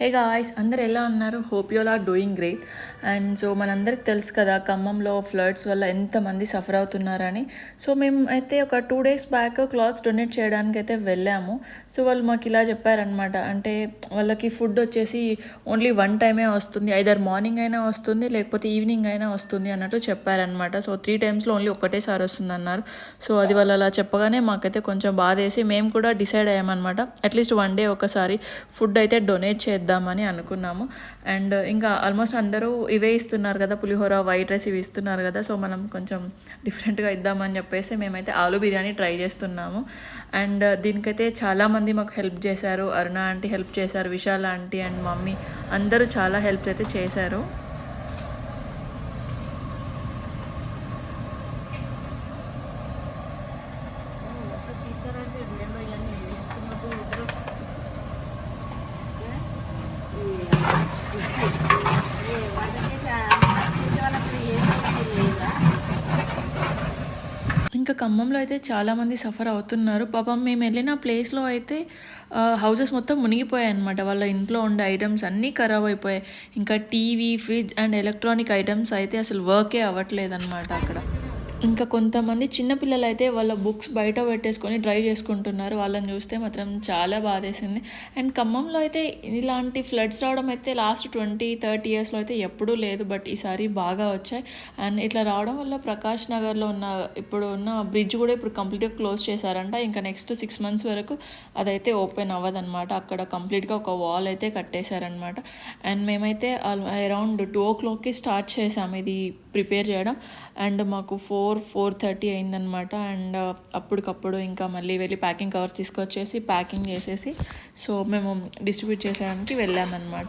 Hey guys అందరు ఎలా ఉన్నారు? Hope you'll are doing great and so మనందరికి తెలుసు కదా ఖమ్మంలో ఫ్లడ్స్ వల్ల ఎంతమంది సఫర్ అవుతున్నారని. సో మేము అయితే ఒక two days back clothes donate చేయడానికి అయితే వెళ్ళాము. సో వాళ్ళు మాకు ఇలా చెప్పారనమాట అంటే వాళ్ళకి ఫుడ్ వచ్చేసి ఓన్లీ వన్ టైమే వస్తుంది. ఐదర్ మార్నింగ్ అయినా వస్తుంది లేకపోతే ఈవినింగ్ అయినా వస్తుంది అన్నట్టు చెప్పారనమాట సో త్రీ టైమ్స్లో ఓన్లీ ఒకటేసారి వస్తుంది అన్నారు సో అది వాళ్ళు అలా చెప్పగానే మాకైతే కొంచెం బాధ వేసి మేము కూడా డిసైడ్ అయ్యామన్నమాట. అట్లీస్ట్ వన్ డే ఒకసారి ఫుడ్ అయితే డొనేట్ చేద్దాం చేద్దామని అనుకున్నాము. అండ్ ఇంకా ఆల్మోస్ట్ అందరూ ఇవే ఇస్తున్నారు కదా పులిహోర వైట్ రైస్ ఇవి ఇస్తున్నారు కదా సో మనం కొంచెం డిఫరెంట్గా ఇద్దామని చెప్పేసి మేమైతే ఆలు బిర్యానీ ట్రై చేస్తున్నాము. అండ్ దీనికైతే చాలామంది మాకు హెల్ప్ చేశారు. అరుణ ఆంటీ హెల్ప్ చేశారు విశాల ఆంటీ అండ్ మమ్మీ అందరూ చాలా హెల్ప్ అయితే చేశారు. ఖమ్మంలో అయితే చాలామంది సఫర్ అవుతున్నారు. పాపం మేము వెళ్ళిన ప్లేస్లో అయితే హౌసెస్ మొత్తం మునిగిపోయాయి అనమాట వాళ్ళ ఇంట్లో ఉండే ఐటమ్స్ అన్నీ ఖరాబ్ అయిపోయాయి. ఇంకా TV fridge and electronic items అయితే అసలు వర్కే అవ్వట్లేదు అనమాట అక్కడ. ఇంకా కొంతమంది చిన్నపిల్లలు అయితే వాళ్ళ బుక్స్ బయట పెట్టేసుకొని డ్రై చేసుకుంటున్నారు. వాళ్ళని చూస్తే మాత్రం చాలా బాధేసింది. అండ్ ఖమ్మంలో అయితే ఇలాంటి ఫ్లడ్స్ రావడం అయితే లాస్ట్ ట్వంటీ థర్టీ ఇయర్స్లో అయితే ఎప్పుడూ లేదు. బట్ ఈసారి బాగా వచ్చాయి. అండ్ ఇట్లా రావడం వల్ల ప్రకాష్ నగర్లో ఉన్న ఇప్పుడు ఉన్న బ్రిడ్జ్ కూడా ఇప్పుడు కంప్లీట్గా క్లోజ్ చేశారంట. ఇంకా నెక్స్ట్ సిక్స్ మంత్స్ వరకు అదైతే ఓపెన్ అవ్వదన్నమాట. అక్కడ కంప్లీట్గా ఒక వాల్ అయితే కట్టేశారనమాట అండ్ మేమైతే అరౌండ్ టూ ఓ క్లాక్కి స్టార్ట్ చేసాము ఇది ప్రిపేర్ చేయడం. అండ్ మాకు ఫోర్ ఫోర్ థర్టీ అయిందనమాట. అండ్ అప్పటికప్పుడు ఇంకా మళ్ళీ వెళ్ళి ప్యాకింగ్ కవర్స్ తీసుకొచ్చేసి ప్యాకింగ్ చేసేసి సో మేము డిస్ట్రిబ్యూట్ చేసేయడానికి వెళ్ళామన్నమాట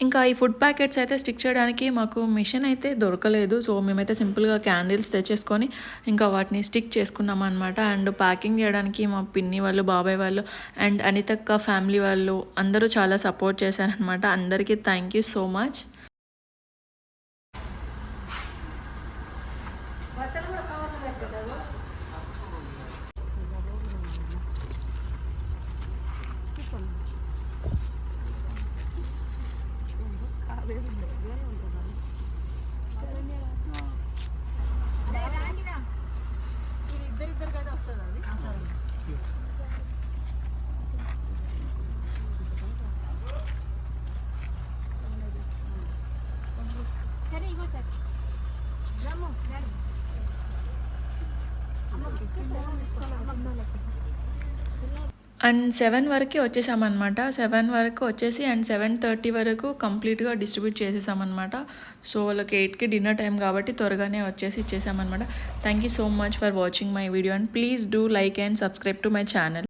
ఇంకా ఈ ఫుడ్ ప్యాకెట్స్ అయితే స్టిక్ చేయడానికి మాకు మిషన్ అయితే దొరకలేదు. సో మేమైతే సింపుల్గా క్యాండిల్స్ తెచ్చేసుకొని ఇంకా వాటిని స్టిక్ చేసుకున్నాం అనమాట అండ్ ప్యాకింగ్ చేయడానికి మా పిన్ని వాళ్ళు బాబాయ్ వాళ్ళు అండ్ అనితక్క ఫ్యామిలీ వాళ్ళు అందరూ చాలా సపోర్ట్ చేశారనమాట అందరికీ thank you so much and seven వరకే వచ్చేసామన్నమాట. సెవెన్ వరకు వచ్చేసి అండ్ సెవెన్ థర్టీ వరకు కంప్లీట్గా డిస్ట్రిబ్యూట్ చేసేసామన్నమాట. సో వాళ్ళకి ఎయిట్కి డిన్నర్ టైం కాబట్టి త్వరగానే వచ్చేసి ఇచ్చేసామన్నమాట. Thank you so much for watching my video and please do like and subscribe to my channel